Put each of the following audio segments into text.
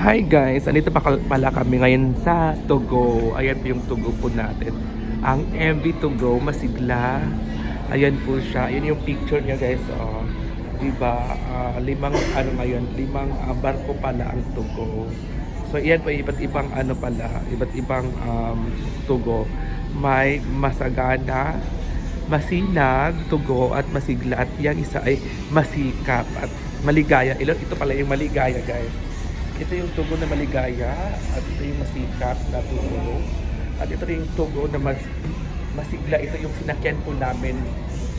Hi guys, andito pa pala kami ngayon sa Togo. Ayan po yung Togo po natin. Ang MV Togo, masigla. Ayan po siya. Ayan yung picture niya guys. Oh. Diba? Ah, limang ano ngayon, limang ah, barko pala ang Togo. So ayan po iba't ibang ano pala, iba't ibang um, Togo. May masagana, masinag, tugo at masigla at yung isa ay masikap at maligaya. Ito pala yung maligaya guys. Ito yung tugo na maligaya at ito yung masikap na tugo. At ito yung tugo na mas, masigla. Ito yung sinakyan po namin.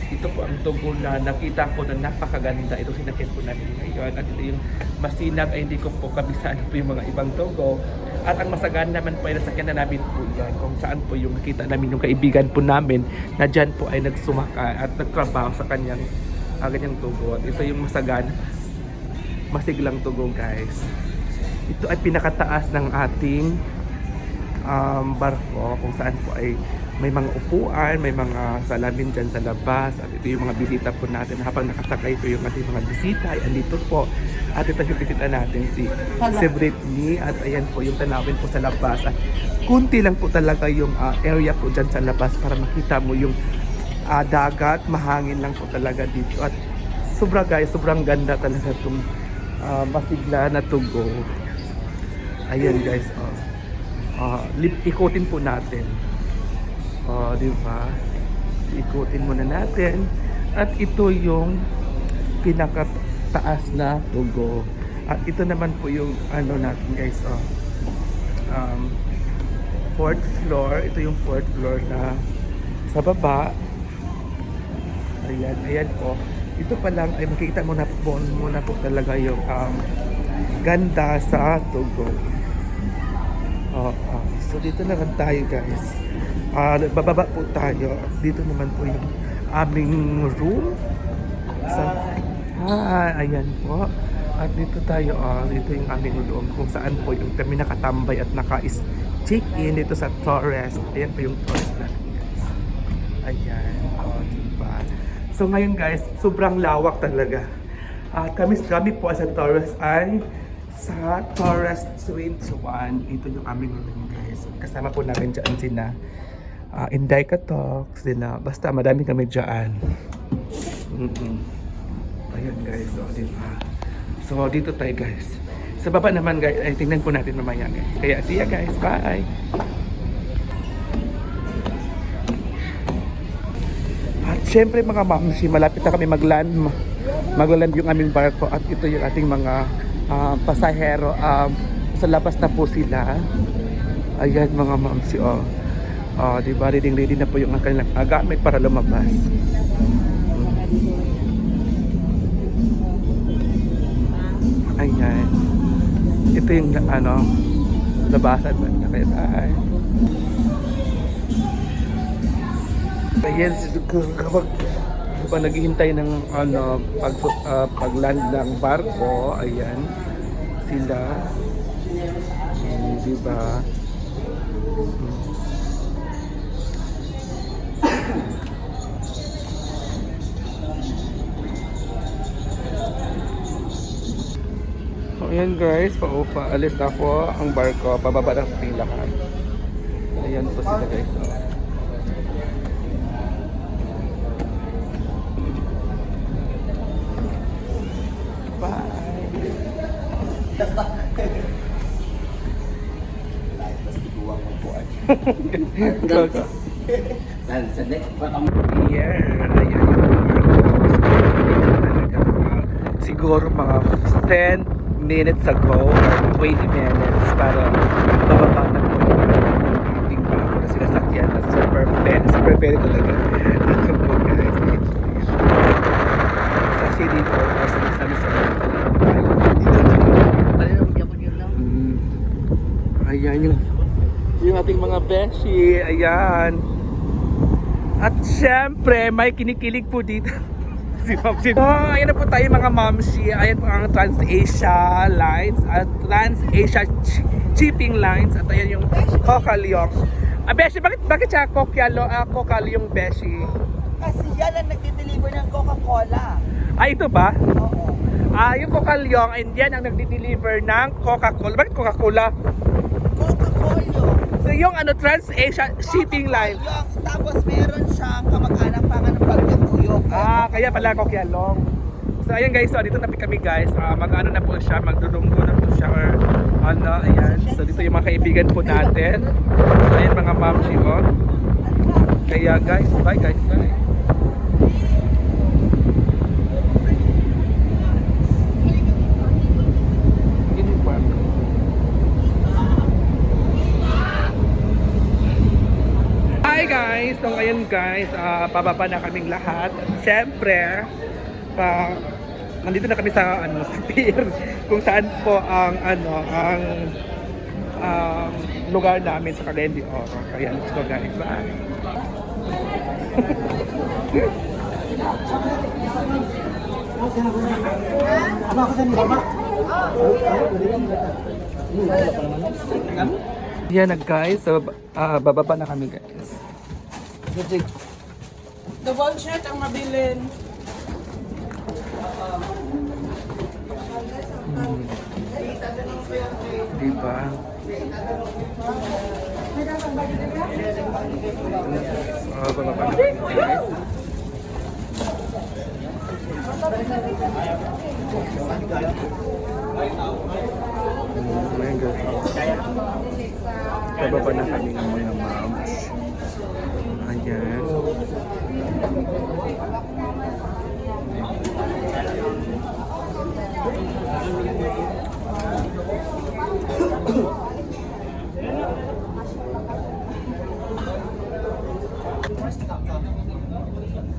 Ito po ang tugo na nakita ko na napakaganda. Ito sinakyan po namin ngayon. At ito yung masinag ay hindi ko po kabisaan po yung mga ibang tugo. At ang masagan naman po ay nasakyan na namin po yan. Kung saan po yung nakita namin yung kaibigan po namin na dyan po ay nagsumaka at nagtrabaho sa kanyang uh, ganyang tugo. At ito yung masagan masiglang tugo guys. Ito ay pinakataas ng ating um, barko kung saan po ay may mga upuan, may mga salamin dyan sa labas. At ito yung mga bisita po natin. Habang nakasakay po yung ating mga bisita ay andito po. At ito yung bisita natin si, si Britney. At ayan po yung tanawin po sa labas. At kunti lang po talaga yung ah, area po dyan sa labas para makita mo yung ah, dagat, mahangin lang po talaga dito. At sobra guys, sobrang ganda talaga itong ah, masigla na tugo ayan guys oh. Ah, lip ikutin po natin. Oh, di ba? Ikutin muna natin. At ito yung pinakataas na tugo at ito naman po yung ano natin guys oh. um, fourth floor. Ito yung fourth floor na sa baba. Ayan ayan po ito pa lang ay makikita mo na po muna po talaga yung um, ganda sa tugo Oo. So dito naman tayo guys. Ah, bababa po tayo. Dito naman po yung aming room. Sa ah, ayan po. At dito tayo, ah, dito yung aming room kung saan po yung kami nakatambay at naka-is check in dito sa Torres. Ayan po yung Torres natin guys. Ayan. Oh, diba? So ngayon guys, sobrang lawak talaga. Ah, kami, kami po sa Torres ay sa Torres Suite 1. Ito yung aming room guys. Kasama po namin dyan sina uh, Inday Katok, sila. Basta madami kami dyan. Mm-mm. Ayan guys, so, di ba? So dito tayo guys. Sa baba naman guys, ay tingnan po natin mamaya guys. Kaya see ya guys, bye! At syempre mga mamsi, malapit na kami magland. Magland yung aming barko at ito yung ating mga ah, pasahero. Um, sa labas na po sila. Ayan mga mamsi, oh. Oh, di ba? Ready ready na po yung kanilang gamit para lumabas. Ayan. Ito yung ano, labasan na kaya ay. Ayan, kapag kapag naghihintay ng ano pag ah, pagland ng barko, ayan sila. Hmm, di ba? So ayan guys, paupa, alis na po ang barko, pababa sa lahat. Ayan po sila guys. Oh. Bye. Dahil sa next, baka Yeah, ayan. Siguro mga 10 minutes ago or 20 minutes para bababa na po yung meeting bago na sila sakyan na super fair, super fair talaga. Ito po guys. Sa city po, sa sabi sa Mm. Ayan yung yung ating mga beshi. Ayan. At syempre, may kinikilig po dito. si Ma'am si Oh, ayan na po tayo mga mamsi. Ayan po ang Trans-Asia Lines at Trans-Asia Ch- Shipping Lines at ayan yung Kokalyong. Ah, Beshi, bakit bakit siya Kokyalo, ah, Kokalyong Beshi? Kasi yan ang nagdi-deliver ng Coca-Cola. Ah, ito ba? Oo. Ah, yung Kokalyong, and yan ang nagdi-deliver ng Coca-Cola. Bakit Coca-Cola? Coca-Cola. So yung ano, Trans-Asia shipping line. Yung, tapos meron siyang kamag-anak pa nga ng bagyang tuyok. Ah, kaya pala Kokyalong. So ayan guys, so dito na kami guys. Ah, mag-ano na po siya, magdudunggo na po siya or ano, ayan. So dito yung mga kaibigan po natin. So ayan mga mamshi ko. Kaya guys, bye guys, bye. Ini pa. Guys! So ngayon guys, ah, pababa na kaming lahat. At syempre, pa, nandito na kami sa ano sa pier kung saan po ang ano ang ang lugar namin sa Kalendi Oro. Kaya let's go guys. Bye! Yan na guys. So ah, bababa na kami guys. The ball shirt ang mabilin. Diba? Oh, bababa na kami guys. Mm, Ayan guys. Bababa na kami ng mga moms. Ayan.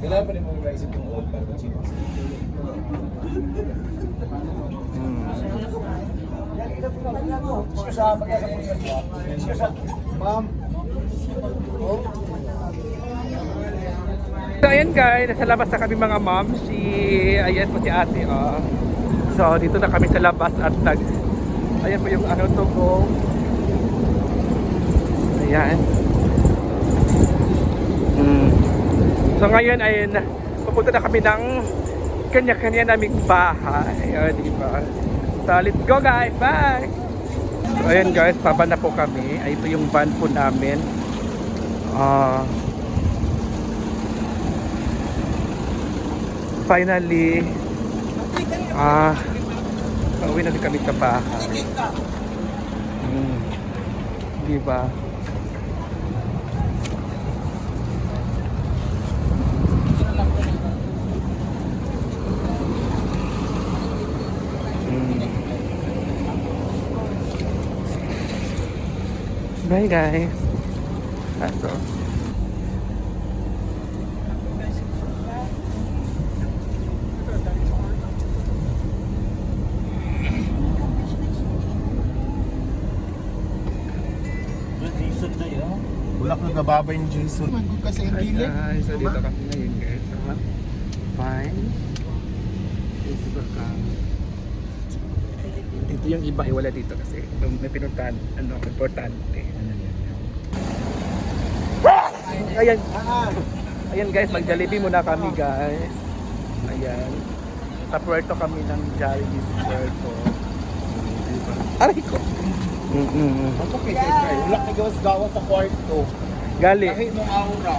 Kailangan pa rin mong maisip yung old para mag-chino. Mm. Sa pagkakapungan mo. Ma'am. So ayan guys, nasa labas na kami mga ma'am. Si, ayan po si ate. Oh. So dito na kami sa labas at nag, ayan po yung ano to go. Ayan. Mm. So ngayon ay pupunta na kami ng kanya-kanya naming bahay. O, di ba? So let's go guys. Bye! So ayan guys, baba na po kami. Ito yung van po namin. Ah... finally ah pauwi na kami sa bahay hmm. di ba Hmm. bye guys Aso. Jason na yun. Nababay ni Jason. Magod kasi ang Hi gilid. guys, so dito kami ngayon guys. Sa fine. Facebook ka. Dito yung iba ay wala dito kasi may pinuntahan, ano, importante. Ayan. Ayan guys, mag-Jollibee muna kami guys. Ayan. Sa puerto kami ng Jollibee sa puerto. Aray ko. Mm-mm. Ako kay Sir Wala kay gawas-gawas sa kwarto. Gali. Kahit nung aura.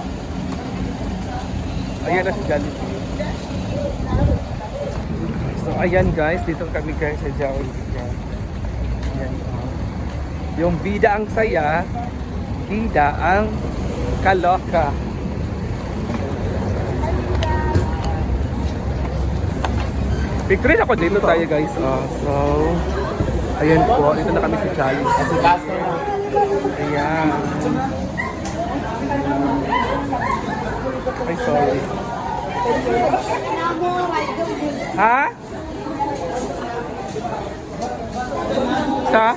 Ayan na si Jollibee. So ayan guys, dito kami guys sa Jollibee. Ayan. Yung bida ang saya, bida ang kaloka. Picture ako dito tayo guys. Oh, so, ayan po, dito na kami sa na. Ayan. Ay, sorry. Ha? Sa?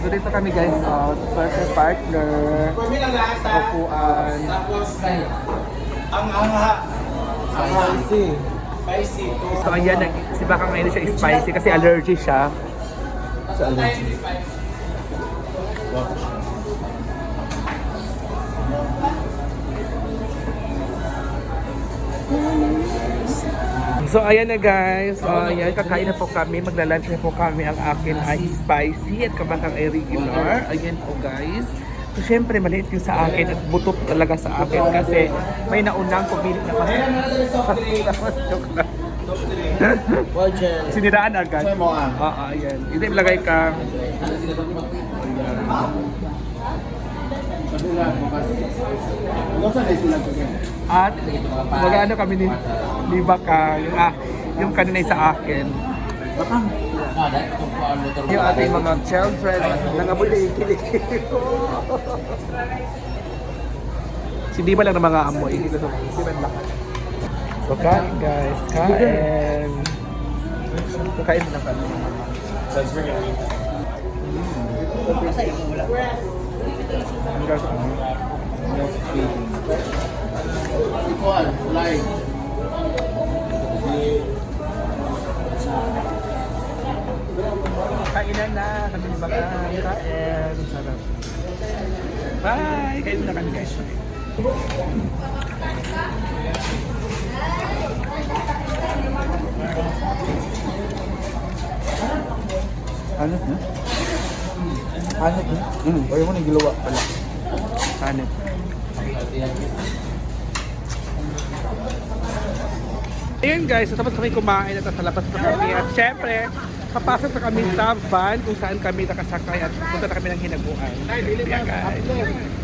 So dito kami guys, uh, perfect partner, upuan. Tapos, ang anga. Ang spicy. Spicy. So ayan, si Baka ngayon siya spicy kasi allergy siya. Sa allergy. So ayan na guys, so ayan, kakain na po kami, magla-lunch na po kami, ang akin ay spicy at kabakang ay regular. Ayan po guys. So syempre maliit yung sa akin at buto po talaga sa akin kasi may naunang pumili na lang. Siniraan agad. Mo, ah. Oo, ayan. Hindi, ilagay ka. Nasaan na sila ito? At mag-ano kami ni, ni Baka, yung, ah, yung kanina sa akin. Yung ating mga children, nangamoy na yung kilig. si Diba lang ng mga amoy, hindi hindi man lahat. So kain guys, kain. So kain na kami. Ang gas- Equal, live. Kainan na kami ni Baka. Kain. Sarap. Bye! Kain na kami guys. Ano? Ano? Hmm, ayaw mo na gilawa pala. Kanin. Ayun guys, so tapos kami kumain at sa labas pa kami at syempre, papasok na kami sa van kung saan kami nakasakay at punta na kami ng hinaguan. Ayan guys.